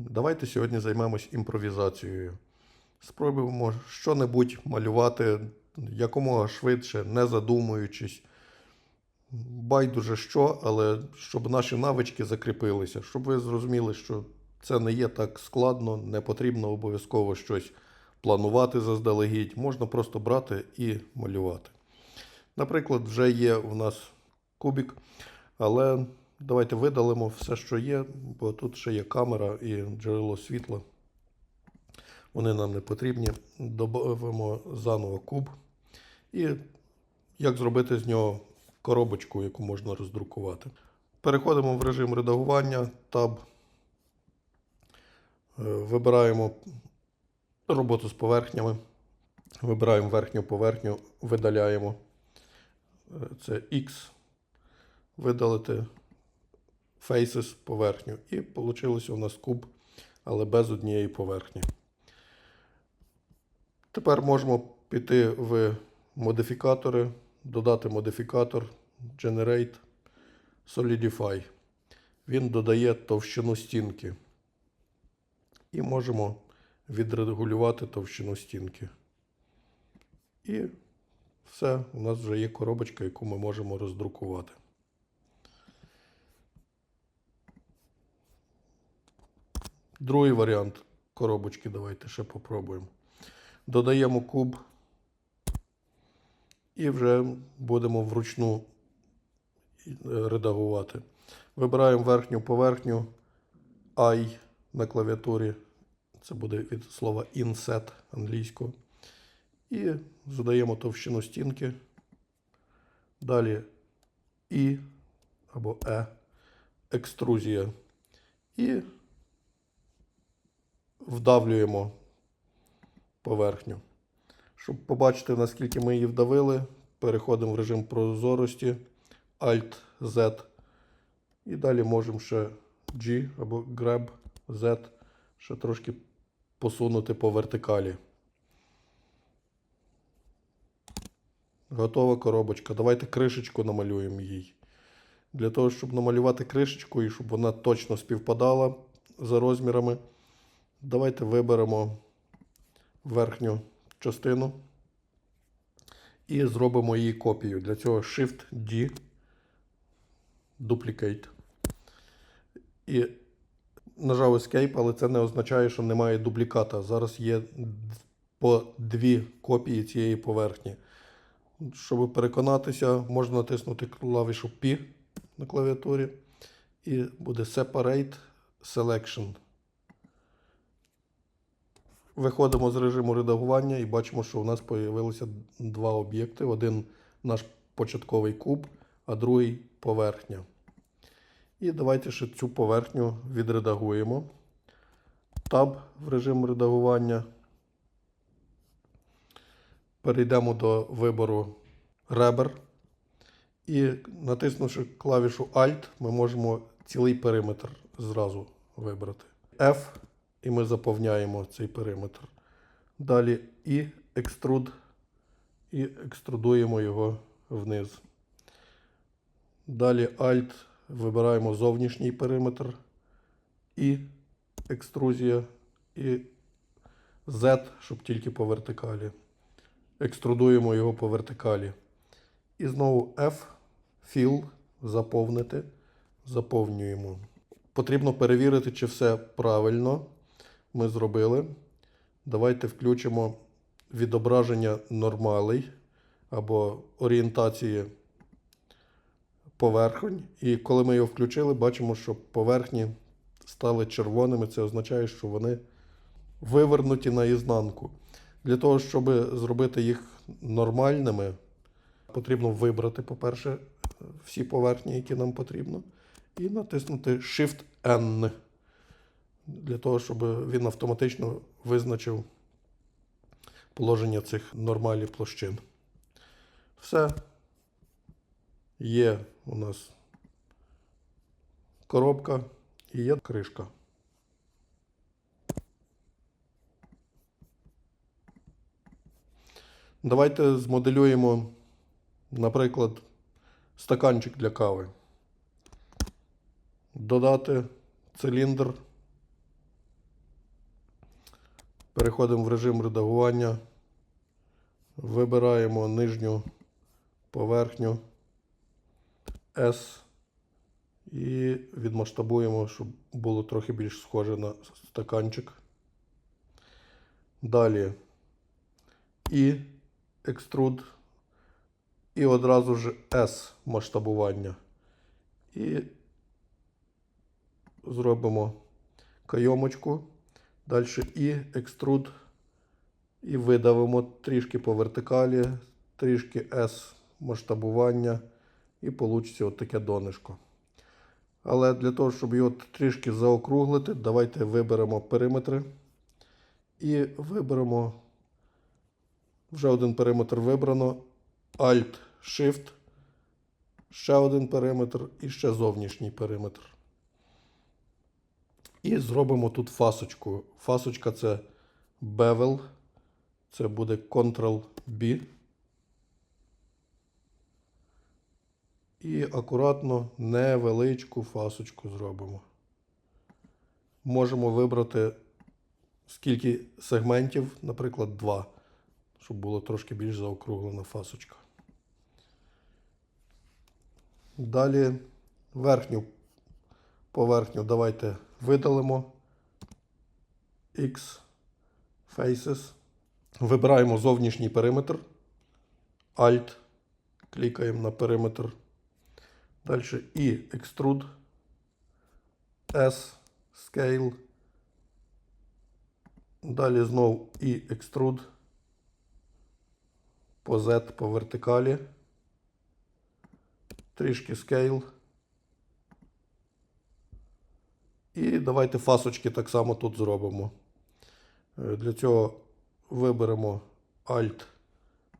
Давайте сьогодні займемось імпровізацією. Спробуємо що-небудь малювати якомога швидше, не задумуючись. Байдуже що, але щоб наші навички закріпилися, щоб ви зрозуміли, що це не є так складно, не потрібно обов'язково щось планувати заздалегідь. Можна просто брати і малювати. Наприклад, вже є у нас кубик, але давайте видалимо все, що є, бо тут ще є камера і джерело світла. Вони нам не потрібні. Добавимо заново куб. І як зробити з нього коробочку, яку можна роздрукувати. Переходимо в режим редагування, таб. Е, Вибираємо роботу з поверхнями. Вибираємо верхню поверхню, видаляємо. Е, Це X. Видалити Faces поверхню. І вийшло у нас куб, але без однієї поверхні. Тепер можемо піти в модифікатори, додати модифікатор Generate Solidify. Він додає товщину стінки. І можемо відрегулювати товщину стінки. І все, у нас вже є коробочка, яку ми можемо роздрукувати. Другий варіант коробочки давайте ще попробуємо. Додаємо куб і вже будемо вручну е, редагувати. Вибираємо верхню поверхню I на клавіатурі. Це буде від слова inset англійського. І задаємо товщину стінки. Далі І або Е, екструзія. І вдавлюємо поверхню. Щоб побачити, наскільки ми її вдавили, переходимо в режим прозорості, Alt-Z. І далі можемо ще G або Grab Z, ще трошки посунути по вертикалі. Готова коробочка. Давайте кришечку намалюємо їй. Для того, щоб намалювати кришечку і щоб вона точно співпадала за розмірами, давайте виберемо верхню частину і зробимо її копію. Для цього Shift-D, Duplicate. І нажав Escape, але це не означає, що немає дубліката. Зараз є по дві копії цієї поверхні. Щоб переконатися, можна натиснути клавішу P на клавіатурі. І буде Separate Selection. Виходимо з режиму редагування і бачимо, що у нас з'явилися два об'єкти. Один наш початковий куб, а другий поверхня. І давайте ще цю поверхню відредагуємо. Таб в режим редагування. Перейдемо до вибору ребер. І натиснувши клавішу Alt, ми можемо цілий периметр зразу вибрати. F, і ми заповняємо цей периметр. Далі і екструд, і екструдуємо його вниз. Далі Alt, вибираємо зовнішній периметр, і екструзія, і Z, щоб тільки по вертикалі. Екструдуємо його по вертикалі. І знову F, Fill, заповнити. Заповнюємо. Потрібно перевірити, чи все правильно ми зробили. Давайте включимо відображення нормалей або орієнтації поверхонь. І коли ми його включили, бачимо, що поверхні стали червоними. Це означає, що вони вивернуті наізнанку. Для того, щоб зробити їх нормальними, потрібно вибрати, по-перше, всі поверхні, які нам потрібно, і натиснути Shift-N. Для того, щоб він автоматично визначив положення цих нормалів площин. Все. Є у нас коробка і є кришка. Давайте змоделюємо, наприклад, стаканчик для кави. Додати циліндр Переходимо в режим редагування. Вибираємо нижню поверхню S і відмасштабуємо, щоб було трохи більш схоже на стаканчик. Далі і екструд, і одразу ж S масштабування. І зробимо кайомочку. Далі і екструд. І видавимо трішки по вертикалі, трішки S масштабування. І вийде отаке донишко. Але для того, щоб його трішки заокруглити, давайте виберемо периметри. І виберемо. Вже один периметр вибрано. Alt, Shift. Ще один периметр і ще зовнішній периметр. І зробимо тут фасочку. Фасочка це bevel. Це буде Ctrl-B. І акуратно невеличку фасочку зробимо. Можемо вибрати скільки сегментів, наприклад, 2, щоб було трошки більш заокруглена фасочка. Далі верхню поверхню давайте видалимо. X Faces. Вибираємо зовнішній периметр. Alt. Клікаємо на периметр. Далі і Extrude. S. Scale. Далі знову і Extrude. По Z по вертикалі. Трішки Scale. І давайте фасочки так само тут зробимо. Е, Для цього виберемо Alt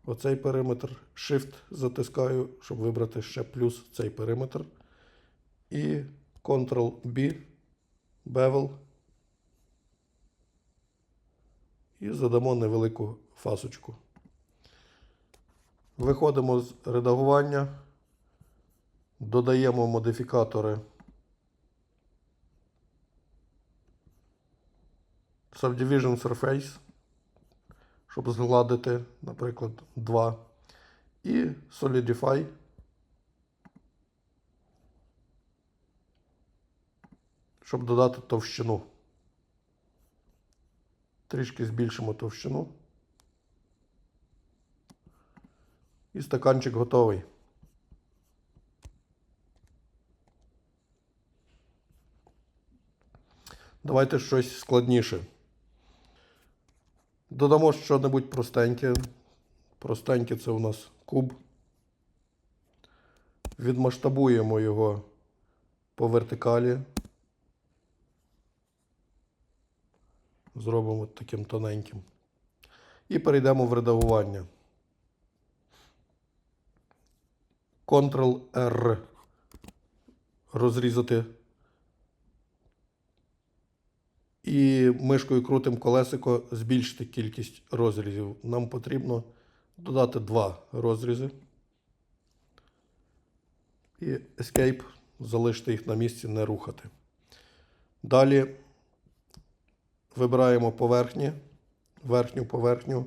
оцей периметр, Shift затискаю, щоб вибрати ще плюс цей периметр. І Ctrl-B, Bevel. І задамо невелику фасочку. Виходимо з редагування, додаємо модифікатори. Subdivision Surface, щоб згладити, наприклад, 2. І Solidify. Щоб додати товщину. Трішки збільшимо товщину. І стаканчик готовий. Давайте щось складніше. Додамо що-небудь простеньке. Простеньке це у нас куб. Відмасштабуємо його по вертикалі. Зробимо таким тоненьким. І перейдемо в редагування. Ctrl-R. Розрізати. І мишкою крутим колесико збільшити кількість розрізів. Нам потрібно додати два розрізи. І Escape залишити їх на місці, не рухати. Далі вибираємо поверхні, верхню поверхню,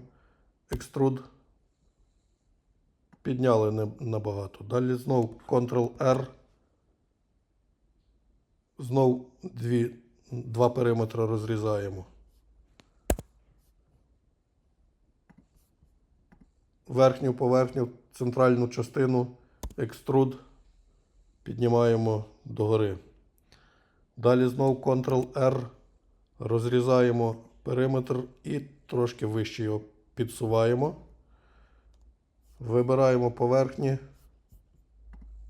екструд. Підняли набагато. Далі знову Ctrl-R. Знов дві, два периметри розрізаємо. Верхню поверхню, центральну частину, екструд піднімаємо догори. Далі знову Ctrl-R. Розрізаємо периметр і трошки вище його підсуваємо. Вибираємо поверхні,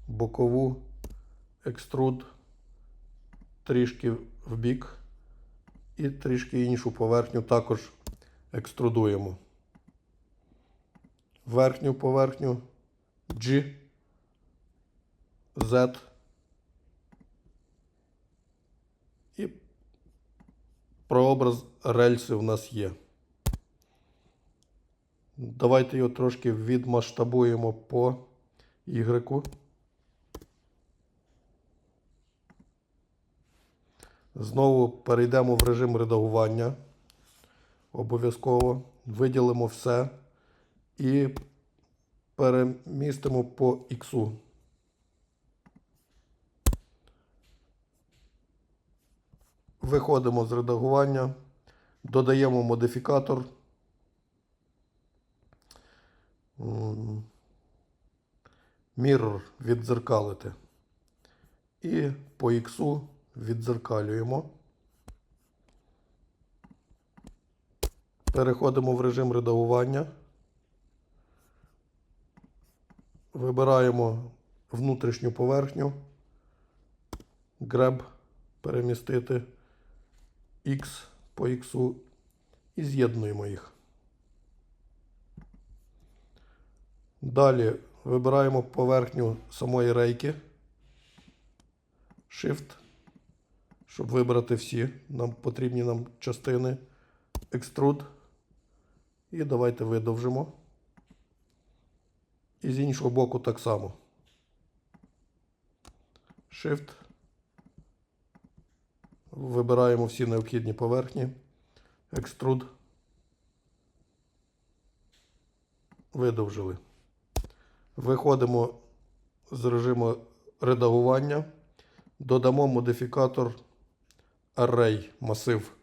бокову, екструд, трішки в бік і трішки іншу поверхню також екструдуємо. Верхню поверхню G, Z і прообраз рельси у нас є. Давайте його трошки відмасштабуємо по Y. Знову перейдемо в режим редагування. обов'язково. Виділимо все і перемістимо по іксу. Виходимо з редагування, додаємо модифікатор. М, віддзеркалити. І по іксу віддзеркалюємо. Переходимо в режим редагування. Вибираємо внутрішню поверхню. Grab перемістити. X по X і з'єднуємо їх. Далі вибираємо поверхню самої рейки. Shift, щоб вибрати всі нам потрібні нам частини. Extrude. І давайте видовжимо. І з іншого боку так само. Shift. Вибираємо всі необхідні поверхні. Extrude. Видовжили. Виходимо з режиму редагування. Додамо модифікатор Array масив.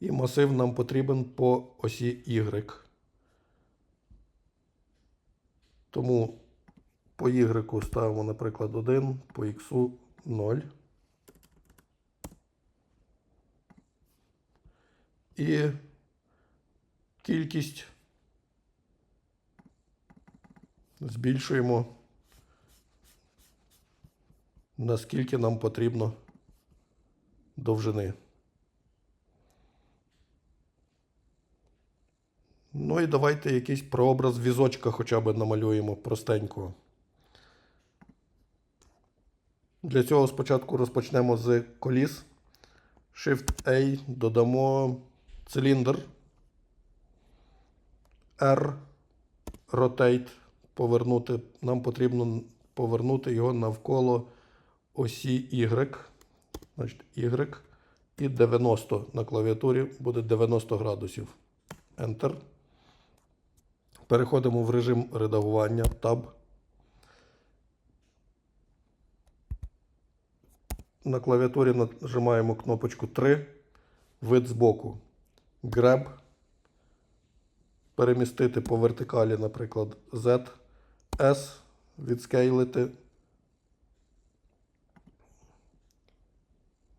І масив нам потрібен по осі Y. Тому по Y ставимо, наприклад, 1, по X 0. І кількість збільшуємо, наскільки нам потрібно довжини. Ну і давайте якийсь прообраз візочка хоча б намалюємо простенького. Для цього спочатку розпочнемо з коліс. Shift-A, додамо циліндр. R, Rotate, повернути. Нам потрібно повернути його навколо осі Y. Значить, Y. І 90 на клавіатурі буде 90 градусів. Enter. Переходимо в режим редагування. Tab. На клавіатурі нажимаємо кнопочку 3. Вид збоку. Grab. Перемістити по вертикалі, наприклад, Z. S. Відскейлити.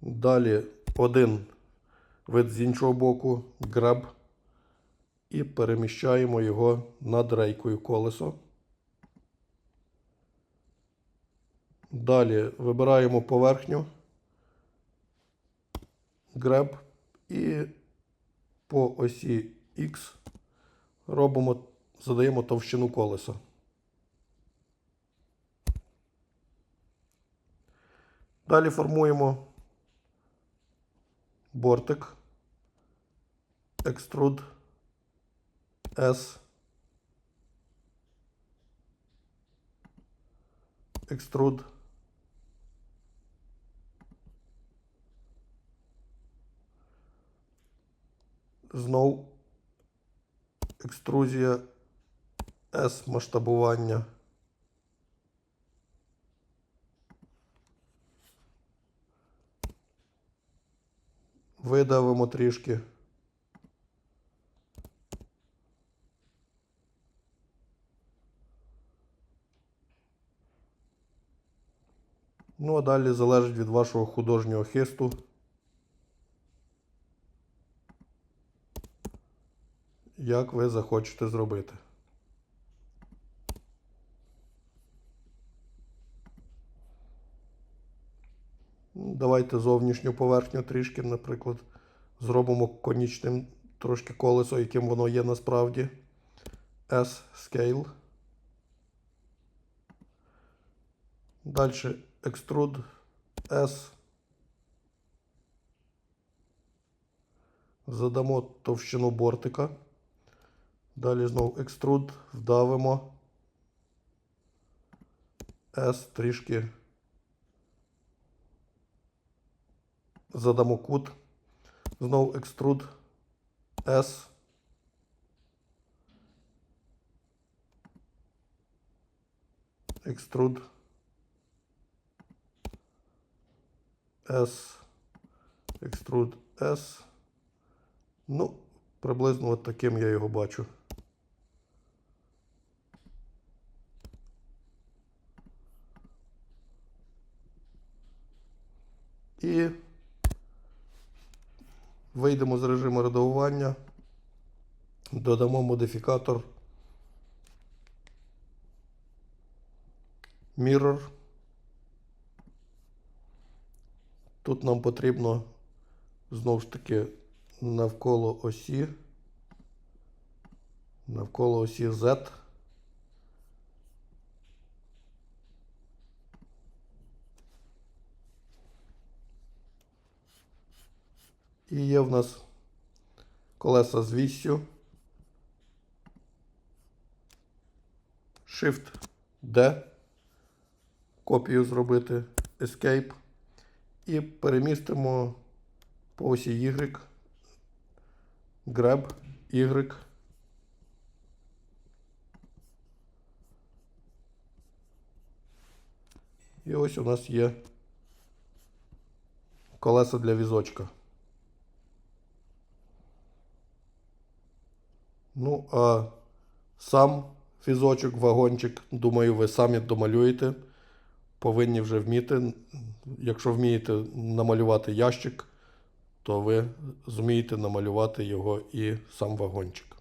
Далі один вид з іншого боку. Grab. І переміщаємо його над рейкою колесо. Далі вибираємо поверхню, Grab і по осі X робимо, задаємо товщину колеса. Далі формуємо бортик, екструд S, екструд. Знов екструзія S масштабування. Видавимо трішки. Ну, а далі залежить від вашого художнього хисту. Як ви захочете зробити. Давайте зовнішню поверхню трішки, наприклад, зробимо конічним трошки колесо, яким воно є насправді. S Scale. Далі Extrude S. Задамо товщину бортика. Далі знову Extrude, вдавимо. S трішки. Задамо кут. Знов екструд S. Екструд S. Екструд S. Ну, приблизно от таким я його бачу. І вийдемо з режиму редагування, додамо модифікатор Mirror. Тут нам потрібно знову ж таки навколо осі, навколо осі Z. І є в нас колеса з віссю. Shift D. Копію зробити. Escape. І перемістимо по осі Y. Grab Y. І ось у нас є колеса для візочка. Ну, а сам фізочок, вагончик, думаю, ви самі домалюєте. Повинні вже вміти. Якщо вмієте намалювати ящик, то ви зумієте намалювати його і сам вагончик.